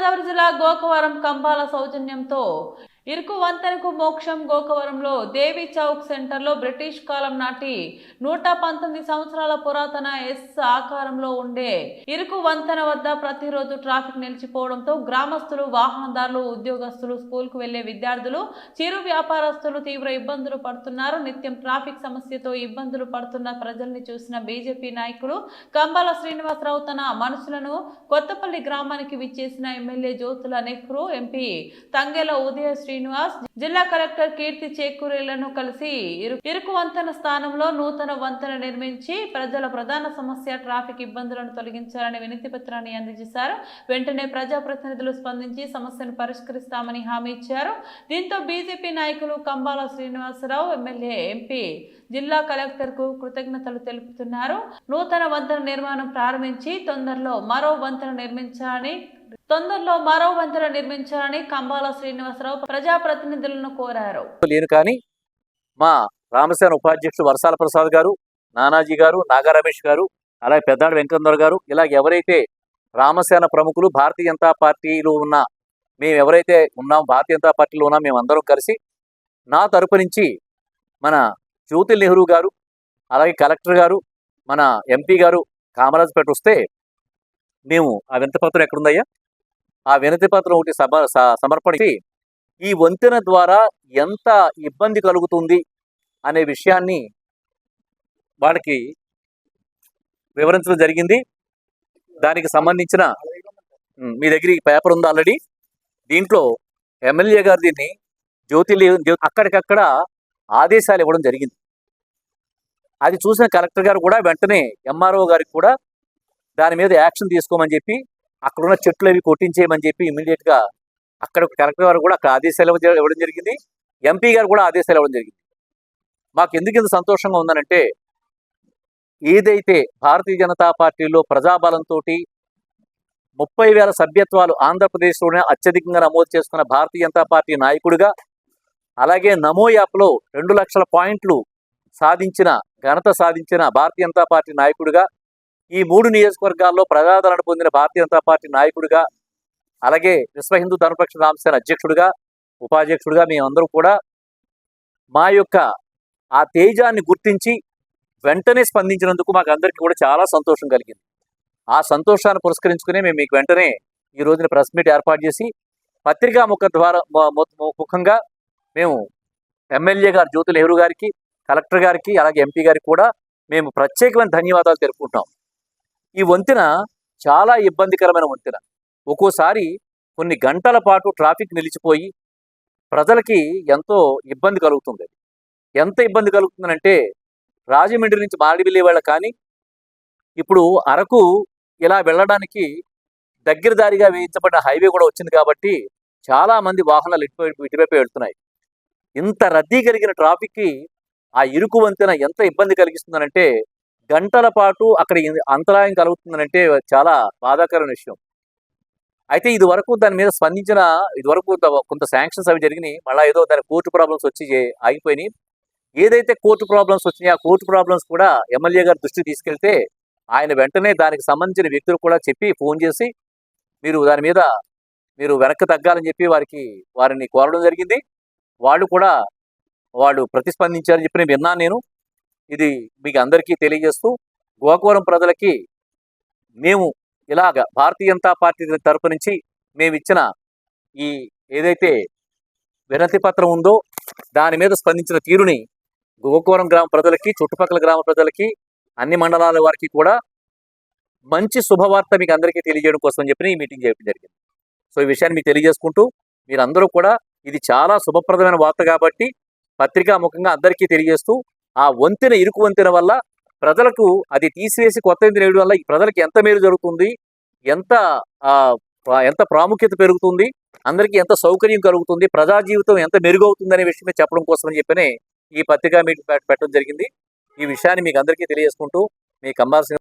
గోదావరి జిల్లా గోకవరం కంబాల సౌజన్యంతో ఇరుకు వంతెనకు మోక్షం గోకవరంలో దేవి చౌక్ సెంటర్లో బ్రిటిష్ కాలం నాటి నూట పంతొమ్మిది సంవత్సరాల పురాతన ఎస్ ఆకారంలో ఉండే ఇరుకు వంతెన వద్ద ప్రతిరోజు ట్రాఫిక్ నిలిచిపోవడంతో గ్రామస్తులు వాహనదారులు ఉద్యోగస్తులు స్కూల్కు వెళ్ళే విద్యార్థులు చిరు వ్యాపారస్తులు తీవ్ర ఇబ్బందులు పడుతున్నారు. నిత్యం ట్రాఫిక్ సమస్యతో ఇబ్బందులు పడుతున్న ప్రజల్ని చూసిన బీజేపీ నాయకులు కంబాల శ్రీనివాసరావు తన మనుషులను కొత్తపల్లి గ్రామానికి విచ్చేసిన ఎమ్మెల్యే జ్యోతుల నెహ్రూ ఎంపీ తంగెల ఉదయ శ్రీనివాస్ జిల్లా కలెక్టర్ కీర్తి చేకూరేలను కలిసి ఇరుకు వంతెన స్థానంలో నూతన వంతెన నిర్మించి ప్రజల ప్రధాన సమస్య ట్రాఫిక్ ఇబ్బందులను తొలగించాలని వినతి పత్రాన్ని అందజేశారు. వెంటనే ప్రజాప్రతినిధులు స్పందించి సమస్యను పరిష్కరిస్తామని హామీ ఇచ్చారు. దీంతో బీజేపీ నాయకులు కంబాల శ్రీనివాసరావు ఎమ్మెల్యే ఎంపీ జిల్లా కలెక్టర్కు కృతజ్ఞతలు తెలుపుతున్నారు. నూతన వంతెన నిర్మాణం ప్రారంభించి తొందరలో మరో వంతెన నిర్మించాలని తొందరలో మరో వంతెన నిర్మించాలని కంబాల శ్రీనివాసరావు ప్రజాప్రతినిధులను కోరారు. లేను కానీ మా రామసేన ఉపాధ్యక్షుడు వర్షాల ప్రసాద్ గారు నానాజీ గారు నాగా రమేష్ గారు అలాగే పెద్దాడు వెంకటేంద్ర గారు ఇలా ఎవరైతే రామసేన ప్రముఖులు భారతీయ జనతా పార్టీలో ఉన్న మేము ఎవరైతే ఉన్నాం భారతీయ జనతా పార్టీలో ఉన్నాం మేమందరం కలిసి నా తరపు నుంచి మన జ్యోతి నెహ్రూ గారు అలాగే కలెక్టర్ గారు మన ఎంపీ గారు కామరాజ్పేట వస్తే మేము ఆ వింతపత్రం ఎక్కడుందయ్యా? ఆ వినతి పత్రం ఒకటి సమ స- సమర్పణకి ఈ వంతెన ద్వారా ఎంత ఇబ్బంది కలుగుతుంది అనే విషయాన్ని వాళ్ళకి వివరించడం జరిగింది. దానికి సంబంధించిన మీ దగ్గర ఈ పేపర్ ఉంది ఆల్రెడీ. దీంట్లో ఎమ్మెల్యే గారు దీన్ని జ్యోతి అక్కడికక్కడ ఆదేశాలు ఇవ్వడం జరిగింది. అది చూసిన కలెక్టర్ గారు కూడా వెంటనే ఎంఆర్ఓ గారికి కూడా దాని మీద యాక్షన్ తీసుకోమని చెప్పి అక్కడున్న చెట్లు అవి కొట్టించేయమని చెప్పి ఇమీడియట్గా అక్కడ కలెక్టర్ గారు కూడా అక్కడ ఆదేశాలు ఇవ్వడం జరిగింది. ఎంపీ గారు కూడా ఆదేశాలు ఇవ్వడం జరిగింది. మాకు ఎందుకు ఇంత సంతోషంగా ఉందనంటే ఏదైతే భారతీయ జనతా పార్టీలో ప్రజాబలంతో ముప్పై వేల సభ్యత్వాలు ఆంధ్రప్రదేశ్లోనే అత్యధికంగా నమోదు చేసుకున్న భారతీయ జనతా పార్టీ నాయకుడిగా అలాగే నమో యాప్లో రెండు లక్షల పాయింట్లు సాధించిన ఘనత సాధించిన భారతీయ జనతా పార్టీ నాయకుడిగా ఈ మూడు నియోజకవర్గాల్లో ప్రజాదరణ పొందిన భారతీయ జనతా పార్టీ నాయకుడిగా అలాగే విశ్వ హిందూ ధర్మపక్ష రామసేన అధ్యక్షుడిగా ఉపాధ్యక్షుడిగా మేమందరూ కూడా మా యొక్క ఆ తేజాన్ని గుర్తించి వెంటనే స్పందించినందుకు మాకు అందరికీ కూడా చాలా సంతోషం కలిగింది. ఆ సంతోషాన్ని పురస్కరించుకునే మేము మీకు వెంటనే ఈ రోజున ప్రెస్ మీట్ ఏర్పాటు చేసి పత్రికా ముఖ ద్వారా ముఖంగా మేము ఎమ్మెల్యే గారు జ్యోతి నెహ్రూ గారికి కలెక్టర్ గారికి అలాగే ఎంపీ గారికి కూడా మేము ప్రత్యేకమైన ధన్యవాదాలు తెలుపుకుంటాం ఈ వంతెన చాలా ఇబ్బందికరమైన వంతెన. ఒక్కోసారి కొన్ని గంటల పాటు ట్రాఫిక్ నిలిచిపోయి ప్రజలకి ఎంతో ఇబ్బంది కలుగుతుంది. ఎంత ఇబ్బంది కలుగుతుందంటే రాజమండ్రి నుంచి మాడి వెళ్ళే వాళ్ళ కానీ ఇప్పుడు అరకు ఇలా వెళ్ళడానికి దగ్గర దారిగా వేయించబడిన హైవే కూడా వచ్చింది కాబట్టి చాలా మంది వాహనాలు ఇటువైపు ఇటువైపు వెళ్తున్నాయి. ఇంత రద్దీ కలిగిన ట్రాఫిక్కి ఆ ఇరుకు వంతెన ఎంత ఇబ్బంది కలిగిస్తుందనంటే గంటల పాటు అక్కడ అంతరాయం కలుగుతుందనంటే చాలా బాధాకరమైన విషయం. అయితే ఇది వరకు దాని మీద స్పందించిన ఇది వరకు కొంత- శాంక్షన్స్ అవి జరిగినాయి. మళ్ళీ ఏదో దాని కోర్టు ప్రాబ్లమ్స్ వచ్చి ఆగిపోయినాయి. ఏదైతే కోర్టు ప్రాబ్లమ్స్ వచ్చినాయి ఆ కోర్టు ప్రాబ్లమ్స్ కూడా ఎమ్మెల్యే గారి దృష్టికి తీసుకెళ్తే ఆయన వెంటనే దానికి సంబంధించిన వ్యక్తులు కూడా చెప్పి ఫోన్ చేసి మీరు దాని మీద మీరు వెనక్కి తగ్గాలని చెప్పి వారికి వారిని కోరడం జరిగింది. వాళ్ళు కూడా వాళ్ళు ప్రతిస్పందించారని చెప్పి నేను విన్నాను నేను. ఇది మీకు అందరికీ తెలియజేస్తూ గోకవరం ప్రజలకి మేము ఇలాగ భారతీయ జనతా పార్టీ తరపు నుంచి మేము ఇచ్చిన ఈ ఏదైతే వినతి పత్రం ఉందో దాని మీద స్పందించిన తీరుని గోకవరం గ్రామ ప్రజలకి చుట్టుపక్కల గ్రామ ప్రజలకి అన్ని మండలాల వారికి కూడా మంచి శుభవార్త మీకు అందరికీ తెలియజేయడం కోసం చెప్పి ఈ మీటింగ్ చేయడం జరిగింది. సో ఈ విషయాన్ని మీకు తెలియజేసుకుంటూ మీరందరూ కూడా ఇది చాలా శుభప్రదమైన వార్త కాబట్టి పత్రికా ముఖంగా అందరికీ తెలియజేస్తూ ఆ వంతెన ఇరుకు వంతెన వల్ల ప్రజలకు అది తీసివేసి కొత్త వంతెన వేయడం వల్ల ఈ ప్రజలకు ఎంత మేలు జరుగుతుంది ఎంత ఎంత ప్రాముఖ్యత పెరుగుతుంది అందరికీ ఎంత సౌకర్యం కలుగుతుంది ప్రజా జీవితం ఎంత మెరుగవుతుంది అనే విషయమే చెప్పడం కోసమని చెప్పనే ఈ పత్రికా మీటింగ్ పెట్టడం జరిగింది. ఈ విషయాన్ని మీకు అందరికీ తెలియజేసుకుంటూ మీకు అమ్మాల్సిన